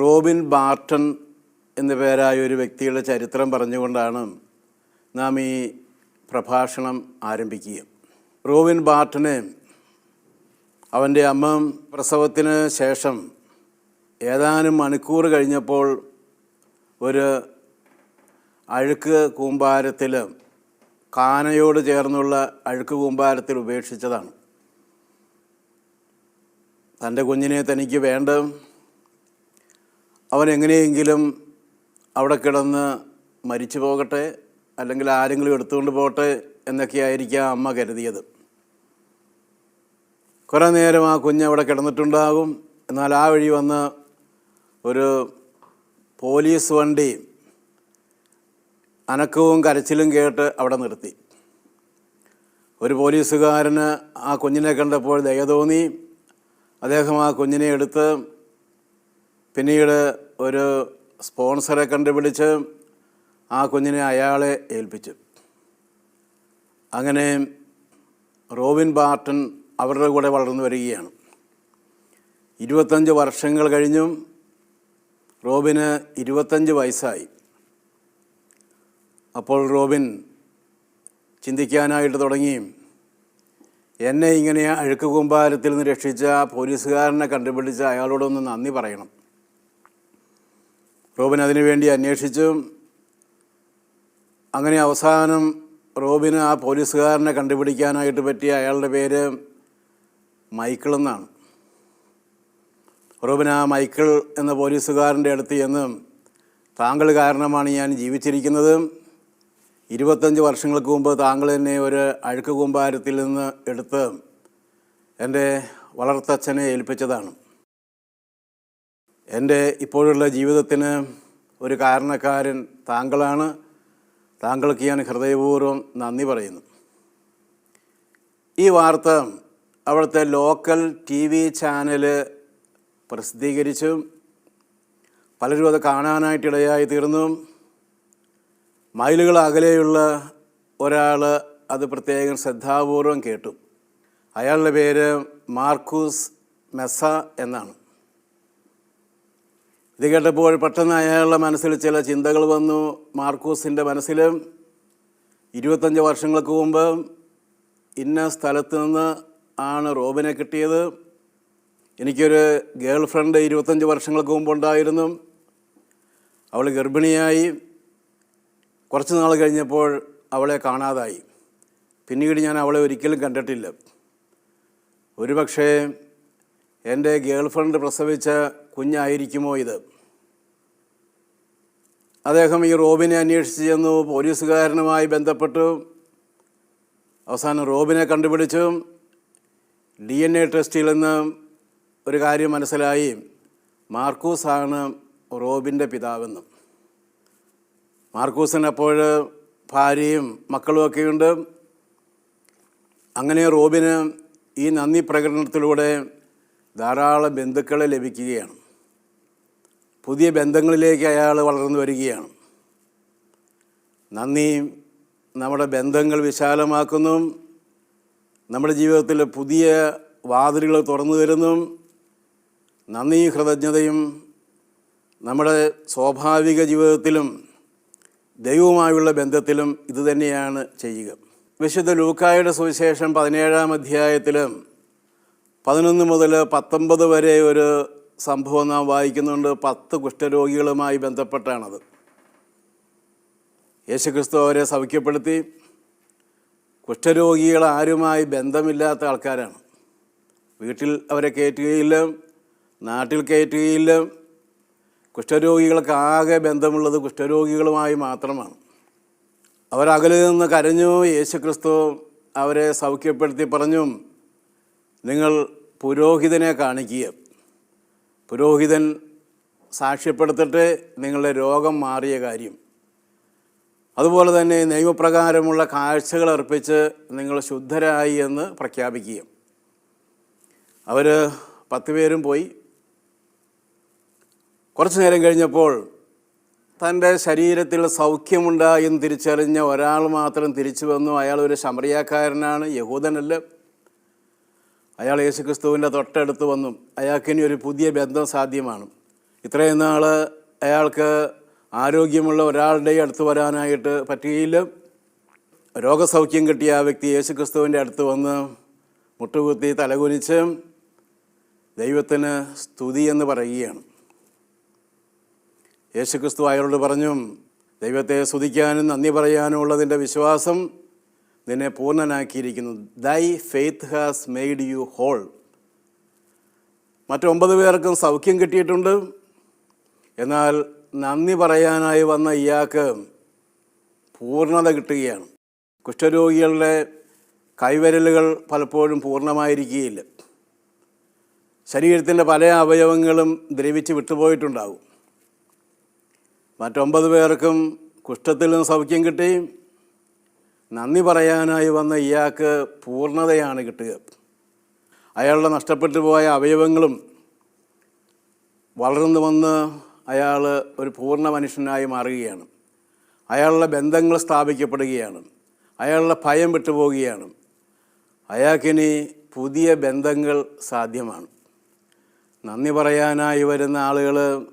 Robin Barton എന്ന പേരായ ഒരു വ്യക്തിയുടെ ചരിത്രം പറഞ്ഞുകൊണ്ടാണ് നാം ഈ പ്രഭാഷണം ആരംഭിക്കുക. റോബിൻ ബാർട്ടന് അവന്റെ അമ്മ പ്രസവത്തിന് ശേഷം ഏതാനും മണിക്കൂർ കഴിഞ്ഞപ്പോൾ ഒരു അഴുക്ക് കൂമ്പാരത്തിൽ കാനയോട് ചേർന്നുള്ള അഴുക്ക് കൂമ്പാരത്തിൽ ഉപേക്ഷിച്ചതാണ്. തന്റെ കുഞ്ഞിനെ തനിക്ക് വേണ്ട അവൻ എങ്ങനെയെങ്കിലും അവിടെ കിടന്ന് മരിച്ചു പോകട്ടെ അല്ലെങ്കിൽ ആരെങ്കിലും എടുത്തുകൊണ്ട് പോകട്ടെ എന്നൊക്കെയായിരിക്കാം അമ്മ കരുതിയത്. കുറേ നേരം ആ കുഞ്ഞ് അവിടെ കിടന്നിട്ടുണ്ടാകും. എന്നാൽ ആ വഴി വന്ന് ഒരു പോലീസ് വണ്ടി അനക്കവും കരച്ചിലും കേട്ട് അവിടെ നിർത്തി. ഒരു പോലീസുകാരന് ആ കുഞ്ഞിനെ കണ്ടപ്പോൾ ദയ തോന്നി. അദ്ദേഹം ആ കുഞ്ഞിനെ എടുത്ത് പിന്നീട് ഒരു സ്പോൺസറെ കണ്ടുപിടിച്ച് ആ കുഞ്ഞിനെ അയാളെ ഏൽപ്പിച്ചു. അങ്ങനെ റോബിൻ ബാർട്ടൺ അവരുടെ കൂടെ വളർന്നു വരികയാണ്. ഇരുപത്തഞ്ച് വർഷങ്ങൾ കഴിഞ്ഞും റോബിന് ഇരുപത്തഞ്ച് വയസ്സായി. അപ്പോൾ റോബിൻ ചിന്തിക്കാനായിട്ട് തുടങ്ങി എന്നെ ഇങ്ങനെ അഴുക്ക് കൂമ്പാരത്തിൽ നിന്ന് രക്ഷിച്ച പോലീസുകാരനെ കണ്ടുപിടിച്ച അയാളോടൊന്ന് നന്ദി പറയണം. റോബിൻ അതിനുവേണ്ടി അന്വേഷിച്ചു അങ്ങനെ അവസാനം റോബിന് ആ പോലീസുകാരനെ കണ്ടുപിടിക്കാനായിട്ട് പറ്റിയ അയാളുടെ പേര് മൈക്കിൾ എന്നാണ്. റോബിൻ ആ മൈക്കിൾ എന്ന പോലീസുകാരന്റെ അടുത്ത് ചെന്ന് താങ്കൾ കാരണമാണ് ഞാൻ ജീവിച്ചിരിക്കുന്നത്. ഇരുപത്തഞ്ച് വർഷങ്ങൾക്ക് മുമ്പ് താങ്കൾ എന്നെ ഒരു അഴുക്ക് കൂമ്പാരത്തിൽ നിന്ന് എടുത്ത് എന്റെ വളർത്തച്ഛനെ ഏൽപ്പിച്ചതാണ്. എന്റെ ഇപ്പോഴുള്ള ജീവിതത്തിന് ഒരു കാരണക്കാരൻ താങ്കളാണ്. താങ്കൾക്ക് ഞാൻ ഹൃദയപൂർവം നന്ദി പറയുന്നു. ഈ വാർത്ത അവിടുത്തെ ലോക്കൽ ടി വി ചാനൽ പ്രസിദ്ധീകരിച്ചു. പലരും അത് കാണാനായിട്ടിടയായി തീർന്നു. മൈലുകൾ അകലെയുള്ള ഒരാൾ അത് പ്രത്യേകം ശ്രദ്ധാപൂർവം കേട്ടു. അയാളുടെ പേര് മാർക്കൂസ് മെസ്സ എന്നാണ്. ഇത് കേട്ടപ്പോൾ പെട്ടെന്ന് അയാളുടെ മനസ്സിൽ ചില ചിന്തകൾ വന്നു. മാർക്കൂസിന്റെ മനസ്സിൽ ഇരുപത്തഞ്ച് വർഷങ്ങൾക്ക് മുമ്പ് ഇന്ന സ്ഥലത്ത് നിന്ന് ആണ് റോബിനെ കിട്ടിയത്. എനിക്കൊരു ഗേൾ ഫ്രണ്ട് ഇരുപത്തഞ്ച് വർഷങ്ങൾക്ക് മുമ്പ് ഉണ്ടായിരുന്നു. അവൾ ഗർഭിണിയായി. കുറച്ച് നാൾ കഴിഞ്ഞപ്പോൾ അവളെ കാണാതായി. പിന്നീട് ഞാൻ അവളെ ഒരിക്കലും കണ്ടിട്ടില്ല. ഒരുപക്ഷേ എന്റെ ഗേൾ ഫ്രണ്ട് പ്രസവിച്ച കുഞ്ഞായിരിക്കുമോ ഇത്? അദ്ദേഹം ഈ റോബിനെ അന്വേഷിച്ച് ചെന്നു പോലീസുകാരനുമായി ബന്ധപ്പെട്ടു അവസാനം റോബിനെ കണ്ടുപിടിച്ചു. ഡി എൻ എ ടെസ്റ്റിൽ നിന്ന് ഒരു കാര്യം മനസ്സിലായി. മാർക്കൂസാണ് റോബിന്റെ പിതാവെന്നും. മാർക്കൂസിന് അപ്പോൾ ഭാര്യയും മക്കളുമൊക്കെയുണ്ട് അങ്ങനെ റോബിന് ഈ നന്ദി പ്രകടനത്തിലൂടെ ധാരാളം ബന്ധുക്കളെ ലഭിക്കുകയാണ്. പുതിയ ബന്ധങ്ങളിലേക്ക് അയാൾ വളർന്നു വരികയാണ്. നന്ദി. നമ്മുടെ ബന്ധങ്ങൾ വിശാലമാക്കുന്നു. നമ്മുടെ ജീവിതത്തിൽ പുതിയ വാതിലുകൾ തുറന്നു തരുന്നു. നന്ദിയും കൃതജ്ഞതയും. നമ്മുടെ സ്വാഭാവിക ജീവിതത്തിലും ദൈവവുമായുള്ള ബന്ധത്തിലും ഇതുതന്നെയാണ് ചെയ്യുക. വിശുദ്ധ ലൂക്കായുടെ സുവിശേഷം പതിനേഴാം അധ്യായത്തിലും പതിനൊന്ന് മുതൽ പത്തൊമ്പത് വരെ ഒരു സംഭവം നാം വായിക്കുന്നുണ്ട്. പത്ത് കുഷ്ഠരോഗികളുമായി ബന്ധപ്പെട്ടാണത്. യേശുക്രിസ്തു അവരെ സൗഖ്യപ്പെടുത്തി. കുഷ്ഠരോഗികൾ ആരുമായി ബന്ധമില്ലാത്ത ആൾക്കാരാണ്. വീട്ടിൽ അവരെ കയറ്റുകയില്ല. നാട്ടിൽ കയറ്റുകയില്ല. കുഷ്ഠരോഗികൾക്ക് ആകെ ബന്ധമുള്ളത് കുഷ്ഠരോഗികളുമായി മാത്രമാണ്. അവരകലിൽ നിന്ന് കരഞ്ഞു. യേശുക്രിസ്തു അവരെ സൗഖ്യപ്പെടുത്തി പറഞ്ഞു നിങ്ങൾ പുരോഹിതനെ കാണിക്കുക. പുരോഹിതൻ സാക്ഷ്യപ്പെടുത്തിട്ട് നിങ്ങളുടെ രോഗം മാറിയ കാര്യം. അതുപോലെ തന്നെ നിയമപ്രകാരമുള്ള കാഴ്ചകൾ അർപ്പിച്ച് നിങ്ങൾ ശുദ്ധരായി എന്ന് പ്രഖ്യാപിക്കുക അവർ പത്ത് പേരും പോയി. കുറച്ച് നേരം കഴിഞ്ഞപ്പോൾ തന്റെ ശരീരത്തിൽ സൗഖ്യമുണ്ടായെന്ന് തിരിച്ചറിഞ്ഞ ഒരാൾ മാത്രം തിരിച്ചു വന്നു. അയാൾ ഒരു ശമറിയാക്കാരനാണ് യഹൂദനല്ല. അയാൾ യേശുക്രിസ്തുവിന്റെ തൊട്ടടുത്ത് വന്നു. അയാൾക്കിനി ഒരു പുതിയ ബന്ധം സാധ്യമാണ്. ഇത്രയും നാൾ അയാൾക്ക് ആരോഗ്യമുള്ള ഒരാളുടെ അടുത്ത് വരാനായിട്ട് പറ്റുകയില്ല രോഗസൗഖ്യം കിട്ടിയ ആ വ്യക്തി യേശുക്രിസ്തുവിന്റെ അടുത്ത് വന്ന് മുട്ടുകുത്തി തലകുനിച്ച് ദൈവത്തിന് സ്തുതി എന്ന് പറയുകയാണ്. യേശുക്രിസ്തു അയാളോട് പറഞ്ഞു ദൈവത്തെ സ്തുതിക്കാനും നന്ദി പറയാനും ഉള്ളതിന്റെ വിശ്വാസം നിന്നെ പൂർണനാക്കിയിരിക്കുന്നു. Thy faith has made you whole മറ്റൊമ്പത് പേർക്കും സൗഖ്യം കിട്ടിയിട്ടുണ്ട്. എന്നാൽ നന്ദി പറയാനായി വന്ന ഇയാൾക്ക് പൂർണത കിട്ടുകയാണ്. കുഷ്ഠരോഗികളുടെ കൈവിരലുകൾ പലപ്പോഴും പൂർണമായിരിക്കുകയില്ല. ശരീരത്തിന്റെ പല അവയവങ്ങളും ദ്രവിച്ച് വിട്ടുപോയിട്ടുണ്ടാകും മറ്റൊമ്പത് പേർക്കും കുഷ്ഠത്തിൽ സൗഖ്യം കിട്ടി. നന്ദി പറയാനായി വന്ന ഇയാൾക്ക് പൂർണതയാണ് കിട്ടുക. അയാളുടെ നഷ്ടപ്പെട്ടു പോയ അവയവങ്ങളും വളർന്നു വന്ന് അയാൾ ഒരു പൂർണ മനുഷ്യനായി മാറുകയാണ്. അയാളുടെ ബന്ധങ്ങൾ സ്ഥാപിക്കപ്പെടുകയാണ്. അയാളുടെ ഭയം വിട്ടുപോവുകയാണ്. അയാൾക്കിനി പുതിയ ബന്ധങ്ങൾ സാധ്യമാണ്. നന്ദി പറയാനായി വരുന്ന ആളുകൾ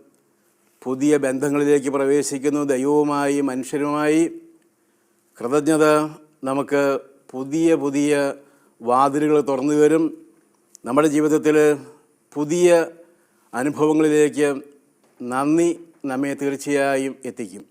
പുതിയ ബന്ധങ്ങളിലേക്ക് പ്രവേശിക്കുന്നു. ദൈവവുമായി മനുഷ്യരുമായി കൃതജ്ഞത നമുക്ക് പുതിയ പുതിയ വാതിലുകൾ തുറന്നു വരും നമ്മുടെ ജീവിതത്തിൽ പുതിയ അനുഭവങ്ങളിലേക്ക് നന്ദി നമ്മെ തീർച്ചയായും എത്തിക്കും.